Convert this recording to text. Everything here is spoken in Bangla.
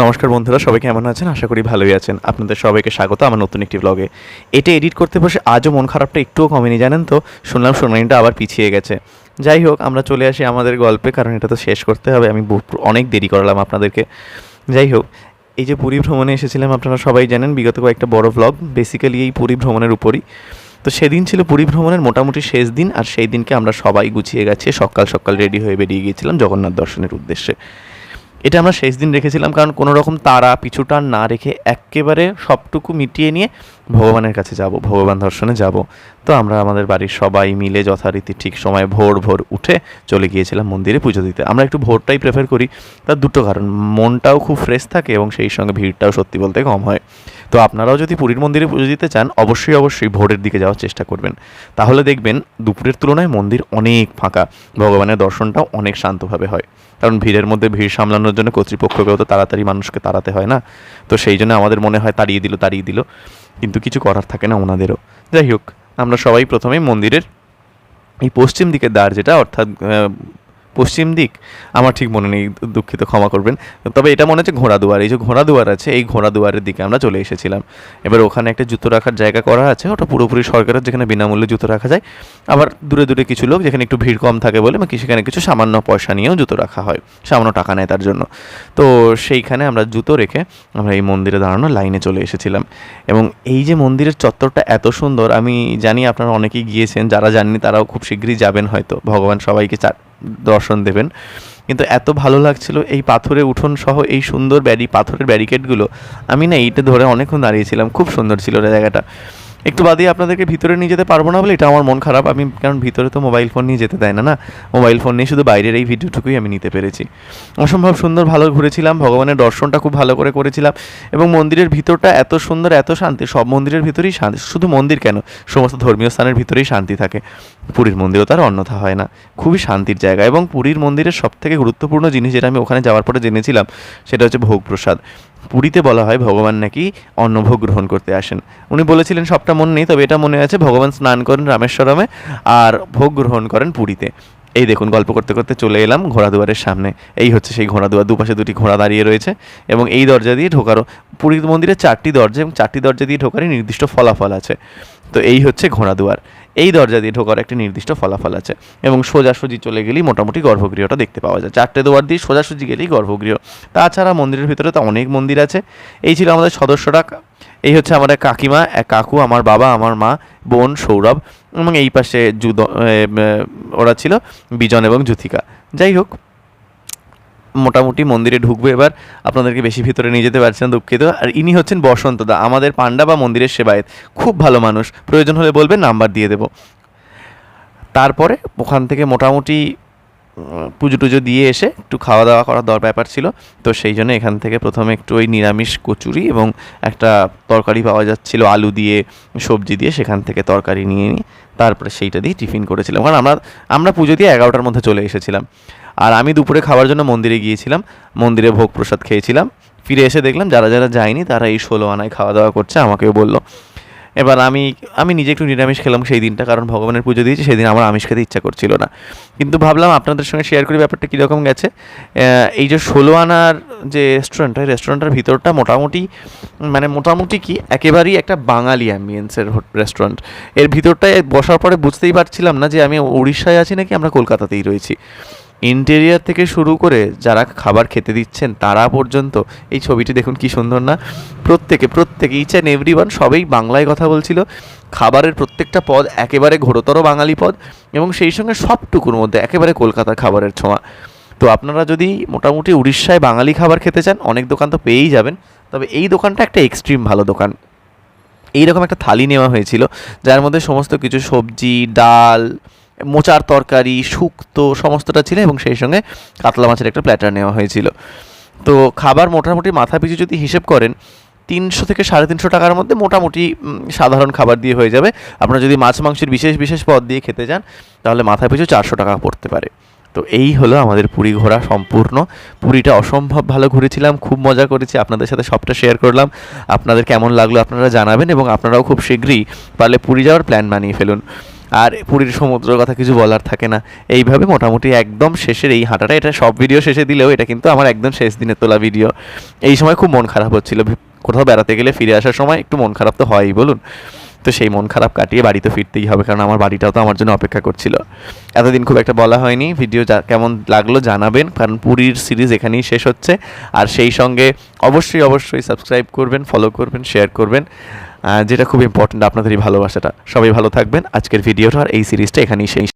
নমস্কার বন্ধুরা, সবাই কেমন আছেন? আশা করি ভালোই আছেন। আপনাদের সবাইকে স্বাগত আমার নতুন একটি ব্লগে এটা এডিট করতে বসে আজও মন খারাপটা একটুও কমেনি, জানেন তো? শুনলাম শুনানিটা আবার পিছিয়ে গেছে। যাই হোক, আমরা চলে আসি আমাদের গল্পে, কারণ এটা তো শেষ করতে হবে। আমি অনেক দেরি করালাম আপনাদেরকে। যাই হোক, এই যে পুরী ভ্রমণে এসেছিলাম, আপনারা সবাই জানেন, বিগত কয়েকটা বড় ব্লগ বেসিক্যালি এই পুরী ভ্রমণের উপরই। তো সেদিন ছিল পুরী ভ্রমণের মোটামুটি শেষ দিন, আর সেই দিনকে আমরা সবাই গুছিয়ে গেছে, সকাল সকাল রেডি হয়ে বেরিয়ে গিয়েছিলাম জগন্নাথ দর্শনের উদ্দেশ্যে। এটা আমরা শেষ দিন রেখেছিলাম, কারণ কোনো রকম তারা পিছুটান না রেখে একেবারে সবটুকু মিটিয়ে নিয়ে ভগবানের কাছে যাব, ভগবান দর্শনে যাব। তো আমরা আমাদের বাড়ির সবাই মিলে যথারীতি ঠিক সময় ভোর ভোর উঠে চলে গিয়েছিলাম মন্দিরে পুজো দিতে। আমরা একটু ভোরটাই প্রেফার করি, তার দুটো কারণ। মনটাও খুব ফ্রেশ থাকে এবং সেই সঙ্গে ভিড়টাও সত্যি বলতে কম হয়। তো আপনারাও যদি পুরীর মন্দিরে পুজো দিতে চান, অবশ্যই অবশ্যই ভোরের দিকে যাওয়ার চেষ্টা করবেন। তাহলে দেখবেন দুপুরের তুলনায় মন্দির অনেক ফাঁকা। ভগবানের দর্শনটাও অনেক শান্তভাবে হয়। কারণ ভিড়ের মধ্যে ভিড় সামলানোর জন্য কর্তৃপক্ষকেও তো তাড়াতাড়ি মানুষকে তাড়াতে হয় না? তো সেই জন্য আমাদের মনে হয় তাড়িয়ে দিল তাড়িয়ে দিল। কিন্তু কিছু করার থাকে না ওনাদেরও। যাই হোক, আমরা সবাই প্রথমেই মন্দিরের এই পশ্চিম দিকের দ্বার যেটা, অর্থাৎ পশ্চিম দিক, আমার ঠিক মনে নেই দুঃখিত, ক্ষমা করবেন। তবে এটা মনে হচ্ছে ঘোড়া দুয়ার এই যে ঘোড়া দুয়ার আছে, এই ঘোড়া দুয়ারের দিকে আমরা চলে এসেছিলাম। এবার ওখানে একটা জুতো রাখার জায়গা করা আছে, ওটা পুরোপুরি সরকারের যেখানে বিনামূল্যে জুতো রাখা যায়। আবার দূরে দূরে কিছু লোক যেখানে একটু ভিড় কম থাকে বলে কি সেখানে কিছু সামান্য পয়সা নিয়েও জুতো রাখা হয়, সামান্য টাকা নেয় তার জন্য। তো সেইখানে আমরা জুতো রেখে আমরা এই মন্দিরে দাঁড়ানো লাইনে চলে এসেছিলাম। এবং এই যে মন্দিরের চত্বরটা এত সুন্দর, আমি জানি আপনারা অনেকেই গিয়েছেন, যারা জানেনি তারাও খুব শীঘ্রই যাবেন হয়তো। ভগবান সবাইকে দর্শন দেবেন। কিন্তু এত ভালো লাগছিল এই পাথরে উঠোন সহ এই সুন্দর ব্যারি, পাথরের ব্যারিকেডগুলো। আমি না এইটা ধরে অনেকক্ষণ দাঁড়িয়েছিলাম। খুব সুন্দর ছিল জায়গাটা। একটু বাদেই আপনাদেরকে ভিতরে নিয়ে যেতে পারব না বলে, এটা আমার মন খারাপ। আমি, কারণ ভিতরে তো মোবাইল ফোন নিয়ে যেতে দেয় না না? মোবাইল ফোন নিয়ে শুধু বাইরের এই ভিডিওটুকুই আমি নিতে পেরেছি। অসম্ভব সুন্দর ভালো ঘুরেছিলাম, ভগবানের দর্শনটা খুব ভালো করে করেছিলাম এবং মন্দিরের ভিতরটা এত সুন্দর, এত শান্তি, সব মন্দিরের ভিতরেই শান্তি, শুধু মন্দির কেন? সমস্ত ধর্মীয় স্থানের ভিতরেই শান্তি থাকে। পুরীর মন্দিরও তার অন্যথা হয় না। খুবই শান্তির জায়গা এবং পুরীর মন্দিরের সব থেকে গুরুত্বপূর্ণ জিনিস যেটা আমি ওখানে যাওয়ার পরে জেনেছিলাম, সেটা হচ্ছে ভোগ প্রসাদ পুরীতে বলা হয় ভগবান নাকি অন্নভোগ গ্রহণ করতে আসেন। উনি বলেছিলেন, সবটা মনে নেই, তবে এটা মনে আছে, ভগবান স্নান করেন রামেশ্বরমে আর ভোগ গ্রহণ করেন পুরীতে। এই দেখুন, গল্প করতে করতে চলে এলাম ঘোড়া দুয়ারের সামনে। এই হচ্ছে সেই ঘোড়া দুয়ার দুপাশে দুটি ঘোড়া দাঁড়িয়ে রয়েছে এবং এই দরজা দিয়ে ঢোকারও পুরীর মন্দিরে চারটি দরজা এবং চারটি দরজা দিয়ে ঢোকারই নির্দিষ্ট ফলাফল আছে। তো এই হচ্ছে ঘোড়া দুয়ার এই দরজা দিয়ে ঢোকার একটা নির্দিষ্ট ফলাফল আছে। এবং সোজাসুজি চলে গেলেই মোটামুটি গর্ভগৃহটা দেখতে পাওয়া যায়। চারটে দোয়ার দিয়ে সোজাসুজি গেলেই গর্ভগৃহ। তাছাড়া মন্দিরের ভিতরে তো অনেক মন্দির আছে। এই ছিল আমাদের সদস্যরা এই হচ্ছে আমার কাকিমা, এক কাকু, আমার বাবা, আমার মা, বোন, সৌরভ এবং এই পাশে জুদ ওরা ছিল, বিজন এবং জ্যোতিকা। যাই হোক। মোটামুটি মন্দিরে ঢুকবো এবার। আপনাদেরকে বেশি ভিতরে নিয়ে যেতে পারছেন দুঃখিত। আর ইনি হচ্ছেন বসন্তদা আমাদের পাণ্ডা বা মন্দিরের সেবায়েত। খুব ভালো মানুষ। প্রয়োজন হলে বলবেন, নাম্বার দিয়ে দেবো। তারপরে ওখান থেকে মোটামুটি পুজো টুজো দিয়ে এসে একটু খাওয়া দাওয়া করার দর ব্যাপার ছিল। তো সেই জন্য এখান থেকে প্রথমে একটু ওই নিরামিষ কচুরি এবং একটা তরকারি পাওয়া যাচ্ছিল, আলু দিয়ে, সবজি দিয়ে সেখান থেকে তরকারি নিয়ে নিই তারপরে সেইটা দিয়ে টিফিন করেছিলাম। কারণ আমরা আমরা পুজো দিয়ে এগারোটার মধ্যে চলে এসেছিলাম। আর আমি দুপুরে খাওয়ার জন্য মন্দিরে গিয়েছিলাম, মন্দিরে ভোগ প্রসাদ খেয়েছিলাম। ফিরে এসে দেখলাম যারা যারা যায়নি তারা এই ষোলো আনায় খাওয়া দাওয়া করছে, আমাকেও বলল। এবার আমি আমি নিজে একটু নিরামিষ খেলাম সেই দিনটা, কারণ ভগবানের পুজো দিয়েছি সেই দিন আমার আমিষ খেতে ইচ্ছা করছিল না। কিন্তু ভাবলাম আপনাদের সঙ্গে শেয়ার করি ব্যাপারটা কীরকম গেছে। এই যে ষোলো আনার যে রেস্টুরেন্ট হয় রেস্টুরেন্টের ভিতরটা মোটামুটি মানে মোটামুটি কি, একেবারেই একটা বাঙালি অ্যাম্বিয়েন্সের রেস্টুরেন্টের ভিতরটায় বসার পরে বুঝতেই পারছিলাম না যে আমি উড়িষ্যায় আছি নাকি আমরা কলকাতাতেই রয়েছি। ইন্টেরিয়ার থেকে শুরু করে যারা খাবার খেতে দিচ্ছেন, তারা পর্যন্ত এই ছবিটি দেখুন কি সুন্দর না? প্রত্যেকে প্রত্যেকে ইচ অ্যান্ড এভরি ওয়ান সবাই বাংলায় কথা বলছিল। খাবারের প্রত্যেকটা পদ একেবারে ঘোরতর বাঙালি পদ এবং সেই সঙ্গে সবটুকুর মধ্যে একেবারে কলকাতার খাবারের ছোঁয়া। তো আপনারা যদি মোটামুটি উড়িষ্যায় বাঙালি খাবার খেতে চান, অনেক দোকান তো পেয়েই যাবেন। তবে এই দোকানটা একটা এক্সট্রিম ভালো দোকান। এইরকম একটা থালি নেওয়া হয়েছিল, যার মধ্যে সমস্ত কিছু সবজি, ডাল মোচার তরকারি, শুক্তো, সমস্তটা ছিল এবং সেই সঙ্গে কাতলা মাছের একটা প্ল্যাটার নেওয়া হয়েছিল। তো খাবার মোটামুটি মাথা পিছু যদি হিসেব করেন, তিনশো থেকে সাড়ে তিনশো টাকার মধ্যে মোটামুটি সাধারণ খাবার দিয়ে হয়ে যাবে। আপনারা যদি মাছ মাংসের বিশেষ বিশেষ পদ দিয়ে খেতে যান তাহলে মাথা পিছু চারশো টাকা পড়তে পারে। তো এই হলো আমাদের পুরী ঘোরা সম্পূর্ণ। পুরীটা অসম্ভব ভালো ঘুরেছিলাম, খুব মজা করেছি। আপনাদের সাথে সবটা শেয়ার করলাম। আপনাদের কেমন লাগল আপনারা জানাবেন এবং আপনারাও খুব শীঘ্রই পারলে পুরী যাওয়ার প্ল্যান বানিয়ে ফেলুন। আর পুরীর সমুদ্রের কথা কিছু বলার থাকে না। এইভাবে মোটামুটি একদম শেষের এই হাঁটাটা, এটা সব ভিডিও শেষে দিলেও এটা কিন্তু আমার একদম শেষ দিনে তোলা ভিডিও এই সময় খুব মন খারাপ হচ্ছিল। কোথাও বেড়াতে গেলে ফিরে আসার সময় একটু মন খারাপ তো হয়ই, বলুন? তো সেই মন খারাপ কাটিয়ে বাড়িতে ফিরতেই হবে, কারণ আমার বাড়িটাও তো আমার জন্য অপেক্ষা করছিল। এতদিন খুব একটা বলা হয়নি। ভিডিও কেমন লাগল জানাবেন, কারণ পুরীর সিরিজ এখানেই শেষ হচ্ছে। আর সেই সঙ্গে অবশ্যই অবশ্যই সাবস্ক্রাইব করবেন ফলো করবেন শেয়ার করবেন। যেটা খুব ইম্পর্ট্যান্ট আপনাদেরই ভালোবাসাটা। সবাই ভালো থাকবেন। আজকের ভিডিওটা আর এই সিরিজটা এখানেই শেষ।